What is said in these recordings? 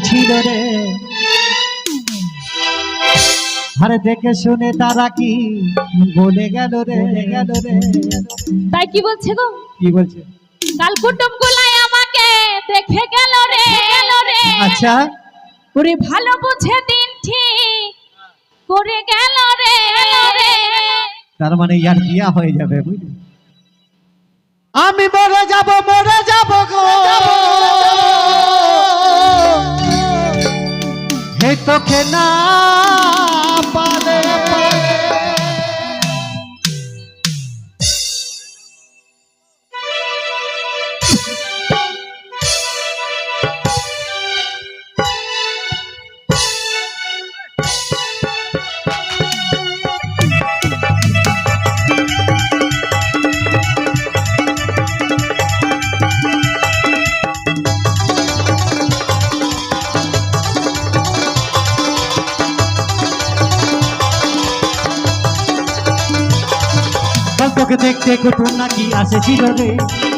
ছিল রে। আরে দেখে শুনে তারা কি বলে গেল রে গেল রে। তাই কি বলছে গো? কি বলছে? কাল কুটুম গুলাই আমাকে দেখে গেল রে। গেল রে। আচ্ছা। ওরে ভালো বুঝে দিন ঠিক করে গেল রে। গেল রে তার মানে ইয়ার বিয়া হয়ে যাবে বুঝলি? আমি মরে যাব মরে যাব গো। তোকে না পালে তোকে দেখতে কুটুম নাকি আসেছিল রে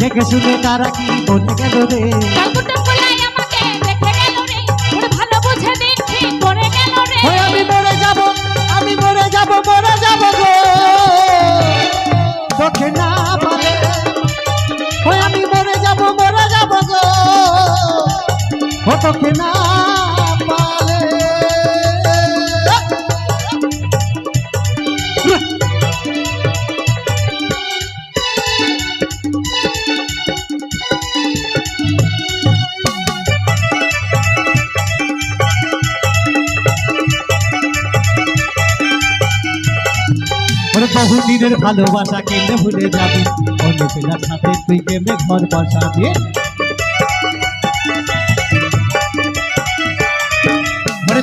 দেখে শুনে তারা কি বলে গেল রে? আমি মরে যাব আমি মরে যাব মরে যাব গো। বহুদিনের ভালোবাসা কেমনে ভুলে যাবি। অন্য ছেলের সাথে তুই কেমনে ঘর বসাবি।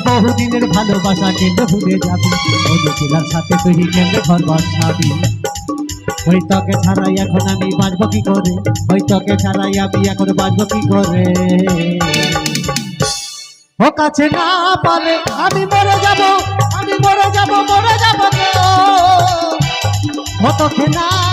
বহুদিনের ভালোবাসা কেমনে ভুলে যাবি। অন্য ছেলের সাথে তুই কেমনে ঘর বসাবি। ওই তোকে ছাড়াই এখন আমি বাঁচবো কি করে? ওই তোকে ছাড়াই আমি এখন বাঁচবো কি করে? ও কাছে না পালে আমি মরে যাব, আমি তোকে না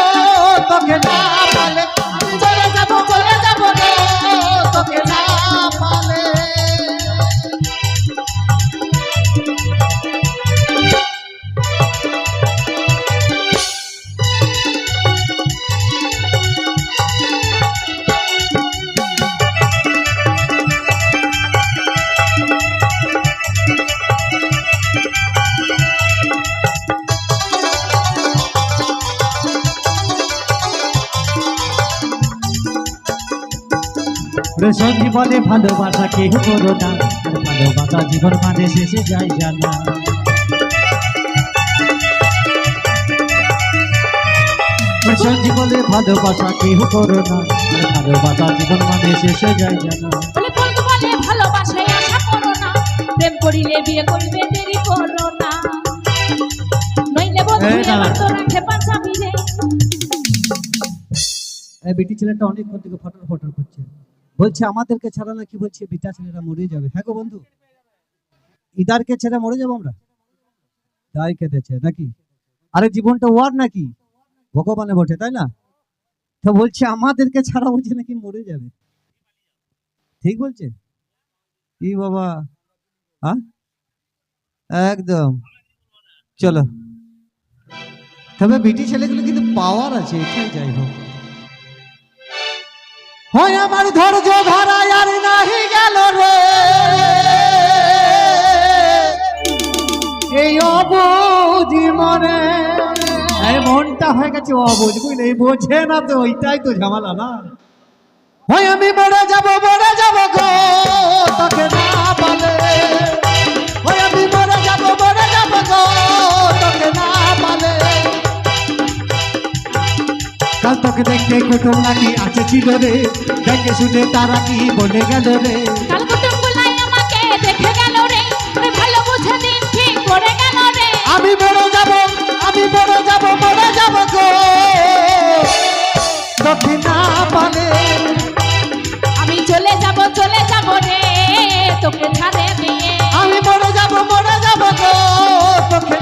সন্ধি বলে ভালোবাসা কেউ করো না। ভালোবাসা জীবন মানে শেষে যায় জানা। সন্ধি বলে ভালোবাসা কেউ করো না। ভালোবাসা জীবন মানে শেষে যায় জানা। বলে বন্ধু বলে ভালোবাসায় আশা করো না। প্রেম করিলে বিয়ে করবে দেরি করো না। নইলে বন্ধু এই দাঁড়া। এবার তো রাখে পাঁচাবি রে। বিটি ছেলেটা অনেকক্ষণ থেকে ফটর ফটর করছে। বলছে, আমাদেরকে ছাড়া নাকি? বলছে বিটা ছেলেরা মরে যাবে। হ্যাঁ গো বন্ধু। ইদারকে ছেড়ে মরে যাব আমরা? তাই কেঁদেছে নাকি? আরে জীবনটা ওয়ার নাকি? ভগবানে বটে, তাই না? তো বলছে, আমাদেরকে ছাড়া বলছে নাকি মরে যাবে। ঠিক বলছে? কি বাবা। হ্যাঁ একদম। চলো। তবে বিটি ছেলেগুলো কিন্তু পাওয়ার আছে, এটাই যাই হোক। হয় আমার ধৈর্য ধরা, আর নাহি গেল রে। এই অবুঝি মনে। মনটা হয়ে গেছে অবুঝ, বুঝলে? বোঝে না তো, ওইটাই তো ঝামেলা না। হয় আমি মরে যাব বড় যাব গো। দেখতে কুটুম নাকি আছে ছিল রে দেখে শুনে তারা কি বলে গেল রে? আমাকে আমি মরে যাব আমি মরে যাব মরে যাব গো। না পালে। আমি চলে যাব চলে যাব রে তোকে ছাড়ে দিয়ে আমি মরে যাব মরে যাব গো। তোকে